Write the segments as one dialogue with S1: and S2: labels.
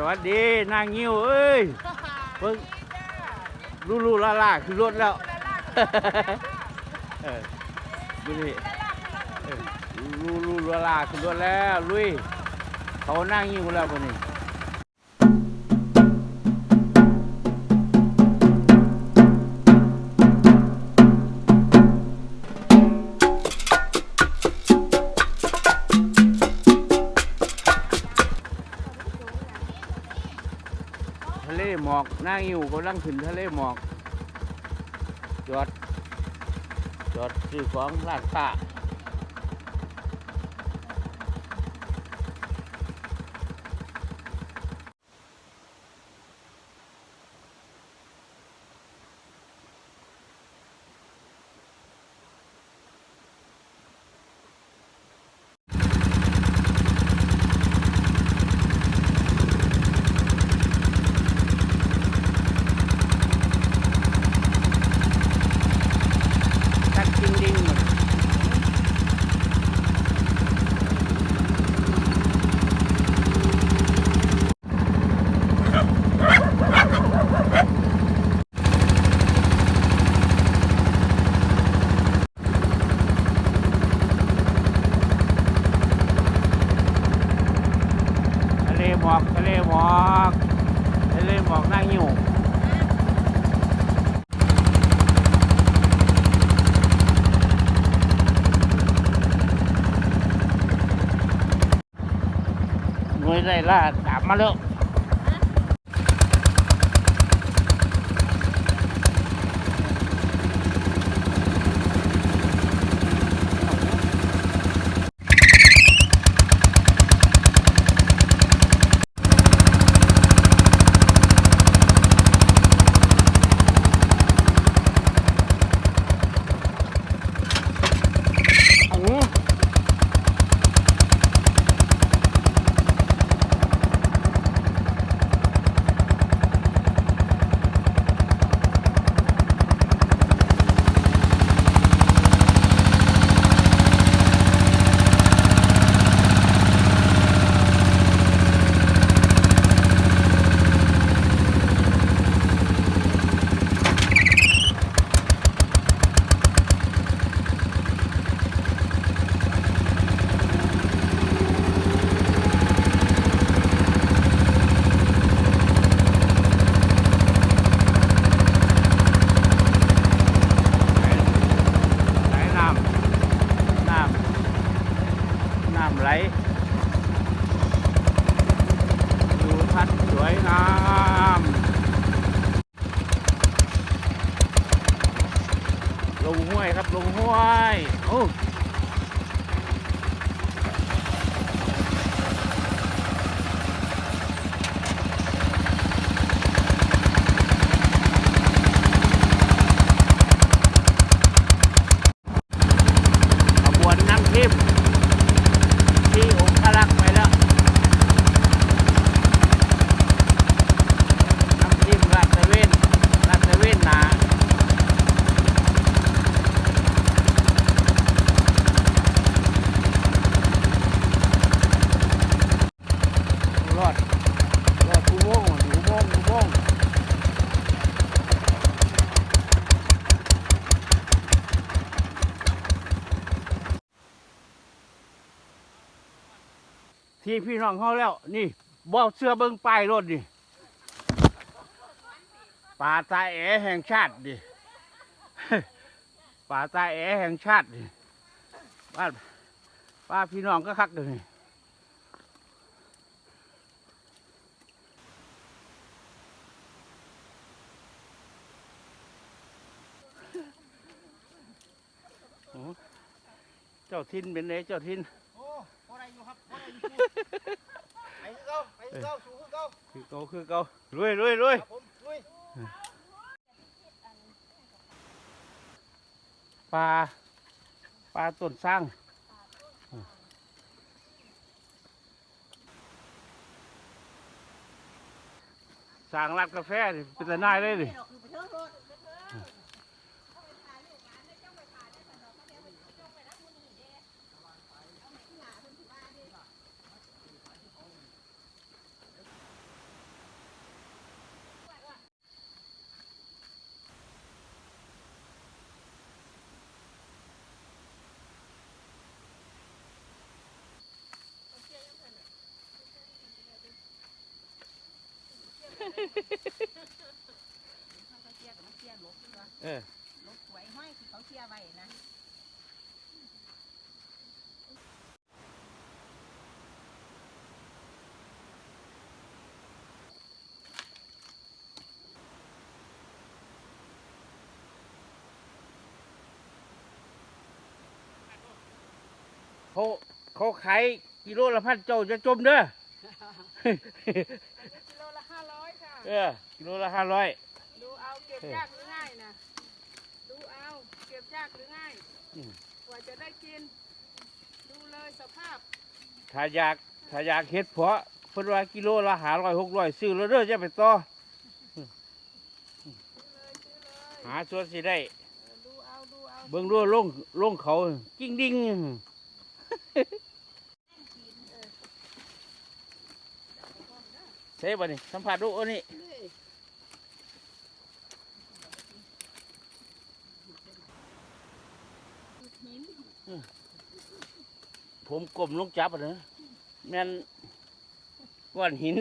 S1: สวัสดีนางงิ้วเอ้ยเพิ่งลูลูลาลาคือรถแล้วเออดูนี่เออลูลูลาลาคือรถแล้วลุยเขานั่งงิ้วแล้วปะนี่ หมอกนั่งงิ้วกำลังขึ้นทะเลหมอก จอด จอดซื้อของร้านตา ตักดิ้งดิ้งหมดทะเลหมอกทะเลหมอกทะเลหมอกนั่งอยู่ หน่วย ได้ล่าตามมาแล้ว ที่พี่น้องเขาแล้ว นี่บ่เสื้อเบิ้งป้ายรถนี่ป่าตาแอแห่งชาติดิป่าตาแอแห่งชาติดิบ้านป้าพี่น้องก็คักเลยนี่โอ้เจ้าทินเป็นไงเจ้าทิน
S2: โอ้พอได้อยู่ครับพอได้อยู่ไปคือ เก่าไปคือเก่าสู้คือเก่า
S1: คือเกาคือเการวยรวยรวย
S2: ครับผมลุย
S1: ปลาปลาต้นสร้างสร้างร้านกาแฟนี่เป็นแต่นายเลยนี่
S3: เขาเชียร์กับมันเชียร์ลบตัว
S1: เออ
S3: ลบสวยห้อยที่เขาเชียร์ไว้นะ
S1: เขาเขาขายกิโลละพันเจ้าจะจมเด้อ เออกิโลละห้าร้อย
S4: ดูเอาเก็บยากหรือง่ายนะดูเอาเก็บยากหรือง่ายกว่าจะได้กิน ดูเลยสภาพ
S1: ถ้าอยากถ้าอยากเฮ็ดเพาะเพิ่นว่ากิโลละห้าร้อยหกร้อยซื้อแล้วเด้อจะไปต่อ
S4: ซื้อเลยซื้อเลย
S1: หาส่วนสิได้
S4: เออดูเอาดูเอา
S1: เบิ่งดูลงลงเขากิ้งดิ้ง ใช่ป่ะนี่สัมผัสดูอันนี้
S4: นี่
S1: ผมกลมลงจับอะนะแม่นก้อนหิน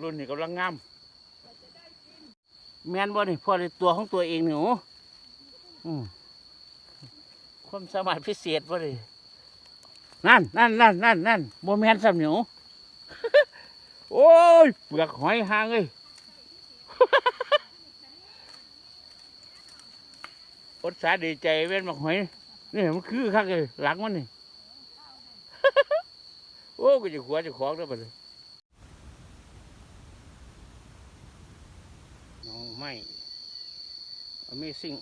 S1: รุ่นนนี้กำลังงามแม่นบ่นี่พอในตัวของตัวเองหนูความสามารถพิเศษบ่นี่ นั่นนั่นนั่นนั่นนั่นบ่แมนสำหนูโอ้ยเปลือกหอยหางเลยอดสาดีใจเว้นบักหอยนี่มันคือคักเลยหลังมันนี่โอ้ก็จะขวาจะของแล้วบัดนี้น้องไม่ Amazing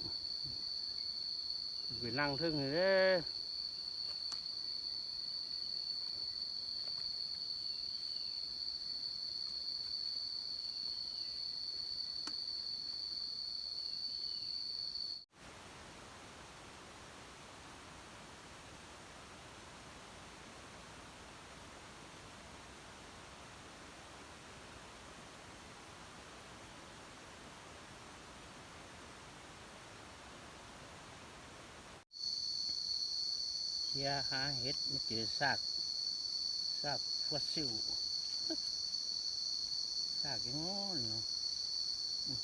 S1: ไปนั่งทึ่งเลย เด้อเชียหาเห็ดมาเจอซากซากฟอสซิลซากยังงอนเนาะอืม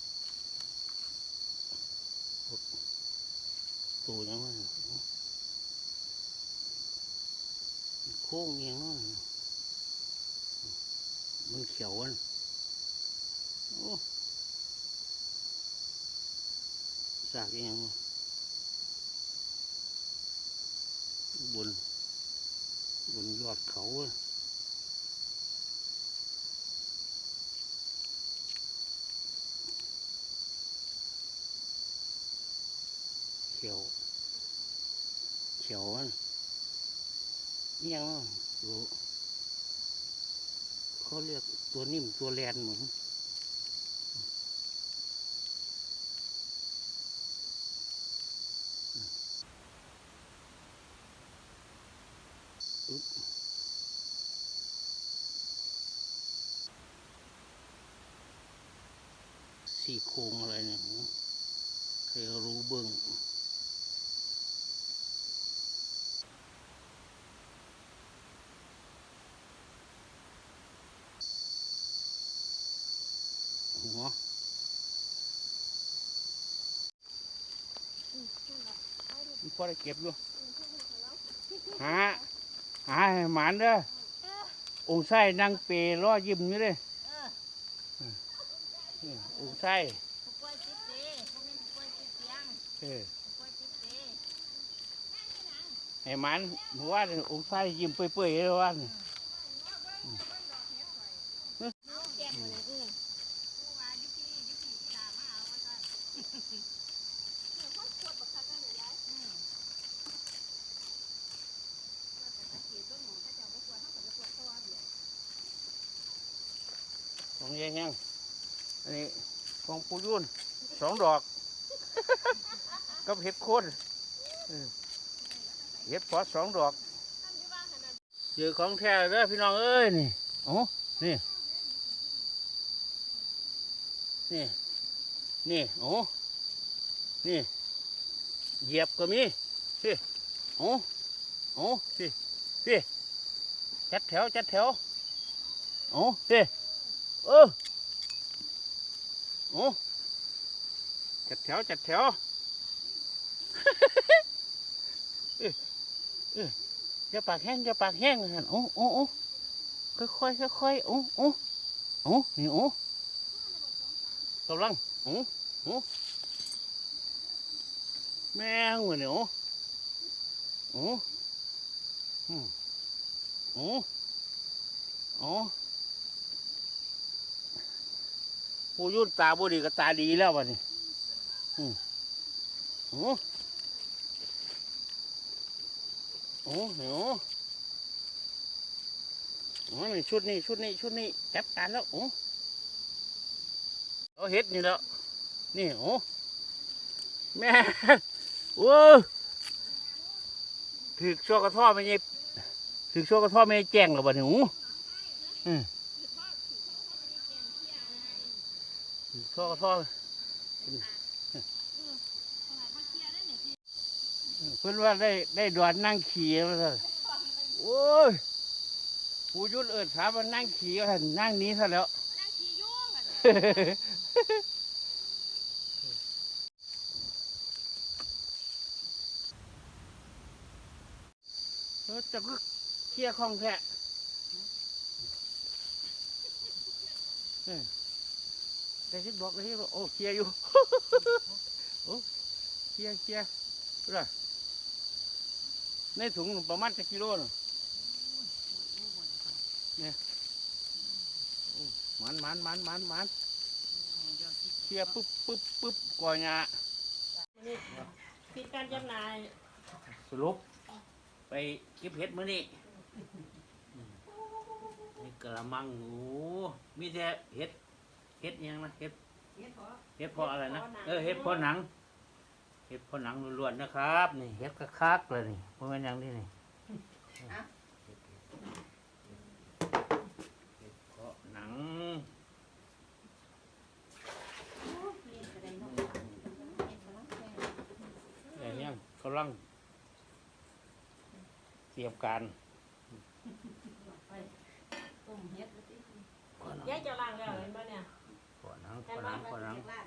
S1: โอ้ตัวยังไงโค้งเอียงเนามันเขียวอันโอ้ซากเอียงเนาะ บนบนย อดเขาเขียว เขียวมันนี่ยังดูเขาเรียกตัวนิ่มตัวแลนเหมือน สี่โครงอะไรเนี่ยใครรู้เบิ้งหัวมันพอได้เก็บอยู่หาหาให้หมานเด้อองค์ไส้นั่งเปรรอยิ้มอยู่เลย
S3: เออ
S1: นี่องค์ ไส้
S3: ผู้ป่วยติดเตียงผู้เป็นผู้ป่วยติดเตียง
S1: เออ
S3: ผู้ป่วยติดเตียง
S1: ให้มันเมื่อวานองค์ไส้ยิ้มเปื่อยๆเลยวัน
S3: แจ้งมาเลยเออผู้ว่ายุพียุพีที่ลามาเอาว่าซั่นเดี๋ยวพ่อขวดบักคักกันเลยยายอืมว่าแต่ตเกียบต้นหมอนเขาเจ้าบ่ควรเฮาก็บ่ควรเพราะว่าเบียด
S1: ของยายแห้งอันนี้ ของปูยุ่นสองดอก กับเห็ดโคนเห็ดพอสองดอกเจอของแท้เด้อพี่น้องเอ้ยนี่โอ้นี่ นี่ นี่โอ้นี่ เหยียบก็มีสิโอ้โอ้สิสิจัดแถวจัดแถวโอ้เด้เออ โอ้จัดแถวจัดแถวเออเอออย่าปากแห้งอย่าปากแห้งนะฮะโอ้โอ้โอ้ค่อยค่อยค่อยค่อยโอ้โอ้โอ้นี่โอ้กำลังโอ้โอ้แม่งวะเนี่ยโอ้โอ้โอ้โอ้ ผู้ยุ่นตาบุดีก็ตาดีแล้ววะนี่อืมโอ้โอ้เดี๋ยวโอ้นี่ชุดนี้ชุดนี้ชุดนี้จับการแล้วโอ้เอาเห็ดนี่แล้วนี่โอ้แม่โอ้ถือชั่วกระท่อไม่ใช่ถือชั่วกระท่อไม่แจ้งหรอกบ่เนี่ยโอ้อืม ถือชั่วกระท่อเพื่อนว่าได้ได้ดอนนั่งขี่มาเลยโอ้ยปูยุทธเอิดถามว่านั่งขี่ว่าซั่นนั่งหนี้ซะแล้ว
S3: นั่งขี้ยุ่งอะเนี่ย
S1: เออจะก็เคลียร์ของแท้เออ ได้ที่บอกได้ที่บอกโอ้เคลียร์อยู่โอ้เคลียร์เคลียร์ดูล่ะในถุงประมาณจะกิโลน่ะเนี่ยโอ้มันมันมันมันมันเคลียร์ปุ๊บปุ๊บปุ๊บก่อยหยา
S3: ปิดการจำหน่าย
S1: สรุปไปเก็บเห็ดมื้อนี้นี่กระมังโอ้มีแต่เห็ด เห็ดหยังนะเห็ดเห็ดเพออะไรนะเออเห็ดเพอหนังเห็ดเพอหนังล้วนๆนะครับนี่เห็ดคักๆเลยนี่เพราะมันหยังนี่นี่เห็ดเพาะหนังแต่ยังกำลังเตรียมการ
S3: ยายจะล้างแล้วเห็นปะเนี่ย
S1: เพาะหนังเพาะหนังเพาะหนัง
S3: ล้าง